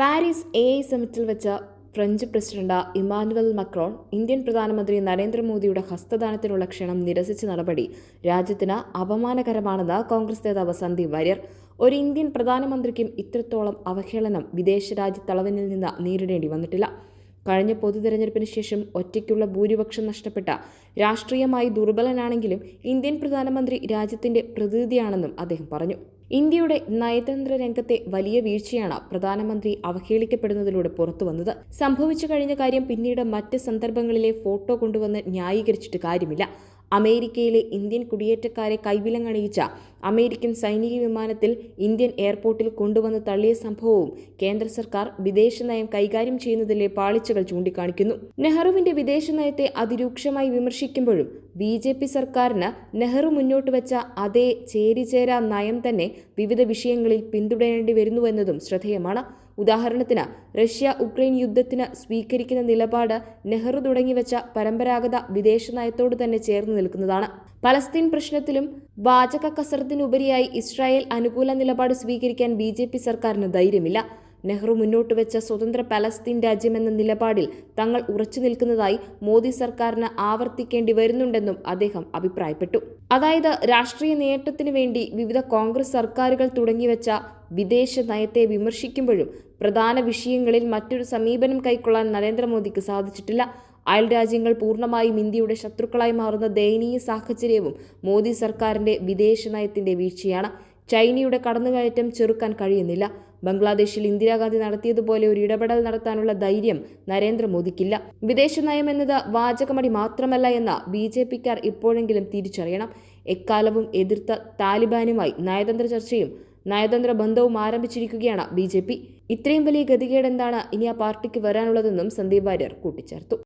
Paris A I സമിറ്റിൽ വെച്ച French president Emmanuel Macron Indian പ്രധാനമന്ത്രി നരേന്ദ്രമോദിയുടെ ഹസ്തദാനത്തിനുള്ള ക്ഷണം നിരസിച്ച നടപടി രാജ്യത്തിന് അപമാനകരമാണെന്ന് കോൺഗ്രസ് നേതാവ് സന്ദീപ് വാര്യർ. ഒരു ഇന്ത്യൻ പ്രധാനമന്ത്രിക്കും ഇത്രത്തോളം അവഹേളനം വിദേശ രാജ്യ തലവനിൽ നിന്ന് നേരിടേണ്ടി വന്നിട്ടില്ല. കഴിഞ്ഞ പൊതു തെരഞ്ഞെടുപ്പിന് ശേഷം ഒറ്റയ്ക്കുള്ള ഭൂരിപക്ഷം നഷ്ടപ്പെട്ട രാഷ്ട്രീയമായി ദുർബലനാണെങ്കിലും ഇന്ത്യൻ പ്രധാനമന്ത്രി രാജ്യത്തിന്റെ പ്രതിനിധിയാണെന്നും അദ്ദേഹം പറഞ്ഞു. ഇന്ത്യയുടെ നയതന്ത്ര രംഗത്തെ വലിയ വീഴ്ചയാണ് പ്രധാനമന്ത്രി അവഹേളിക്കപ്പെടുന്നതിലൂടെ പുറത്തുവന്നത് സംഭവിച്ചു കഴിഞ്ഞ കാര്യം പിന്നീട് മറ്റ് സന്ദർഭങ്ങളിലെ ഫോട്ടോ കൊണ്ടുവന്ന് ന്യായീകരിച്ചിട്ട് കാര്യമില്ല. അമേരിക്കയിലെ ഇന്ത്യൻ കുടിയേറ്റക്കാരെ കൈവിലങ്ങണിയിച്ച അമേരിക്കൻ സൈനിക വിമാനത്തിൽ ഇന്ത്യൻ എയർപോർട്ടിൽ കൊണ്ടുവന്ന് തള്ളിയ സംഭവവും കേന്ദ്ര സർക്കാർ വിദേശ നയം കൈകാര്യം ചെയ്യുന്നതിലെ പാളിച്ചകൾ ചൂണ്ടിക്കാണിക്കുന്നു. നെഹ്റുവിന്റെ വിദേശ നയത്തെ അതിരൂക്ഷമായി വിമർശിക്കുമ്പോഴും ബി ജെ പി സർക്കാരിന് നെഹ്റു മുന്നോട്ട് വെച്ച അതേ ചേരിചേരാ നയം തന്നെ വിവിധ വിഷയങ്ങളിൽ പിന്തുടരേണ്ടി വരുന്നുവെന്നതും ശ്രദ്ധേയമാണ്. ഉദാഹരണത്തിന് റഷ്യ ഉക്രൈൻ യുദ്ധത്തിന് സ്വീകരിക്കുന്ന നിലപാട് നെഹ്റു തുടങ്ങിവെച്ച പരമ്പരാഗത വിദേശ നയത്തോട് തന്നെ ചേർന്ന് നിൽക്കുന്നതാണ്. പലസ്തീൻ പ്രശ്നത്തിലും വാചക കസരത്തിനുപരിയായി ഇസ്രായേൽ അനുകൂല നിലപാട് സ്വീകരിക്കാൻ ബി സർക്കാരിന് ധൈര്യമില്ല. നെഹ്റു മുന്നോട്ട് വെച്ച സ്വതന്ത്ര പലസ്തീൻ രാജ്യമെന്ന നിലപാടിൽ തങ്ങൾ ഉറച്ചു നിൽക്കുന്നതായി മോദി സർക്കാരിന് ആവർത്തിക്കേണ്ടി വരുന്നുണ്ടെന്നും അദ്ദേഹം അഭിപ്രായപ്പെട്ടു. അതായത് രാഷ്ട്രീയ നേട്ടത്തിനു വേണ്ടി വിവിധ കോൺഗ്രസ് സർക്കാരുകൾ തുടങ്ങിവെച്ച വിദേശ നയത്തെ വിമർശിക്കുമ്പോഴും പ്രധാന വിഷയങ്ങളിൽ മറ്റൊരു സമീപനം കൈക്കൊള്ളാൻ നരേന്ദ്രമോദിക്ക് സാധിച്ചിട്ടില്ല. അയൽ രാജ്യങ്ങൾ പൂർണമായും ഇന്ത്യയുടെ ശത്രുക്കളായി മാറുന്ന ദയനീയ സാഹചര്യവും മോദി സർക്കാരിന്റെ വിദേശ നയത്തിന്റെ വീഴ്ചയാണ്. ചൈനയുടെ കടന്നുകയറ്റം ചെറുക്കാൻ കഴിയുന്നില്ല. ബംഗ്ലാദേശിൽ ഇന്ദിരാഗാന്ധി നടത്തിയതുപോലെ ഒരു ഇടപെടൽ നടത്താനുള്ള ധൈര്യം നരേന്ദ്രമോദിക്കില്ല. വിദേശ നയം എന്നത് വാചകമടി മാത്രമല്ല എന്ന ബി ജെ പിക്കാർ ഇപ്പോഴെങ്കിലും തിരിച്ചറിയണം. എക്കാലവും എതിർത്ത താലിബാനുമായി നയതന്ത്ര ചർച്ചയും നയതന്ത്ര ബന്ധവും ആരംഭിച്ചിരിക്കുകയാണ് ബി ജെ പി. ഇത്രയും വലിയ ഗതികേട് എന്താണ് ഇനി ആ പാർട്ടിക്ക് വരാനുള്ളതെന്നും സന്ദീപ് വാര്യർ കൂട്ടിച്ചേർത്തു.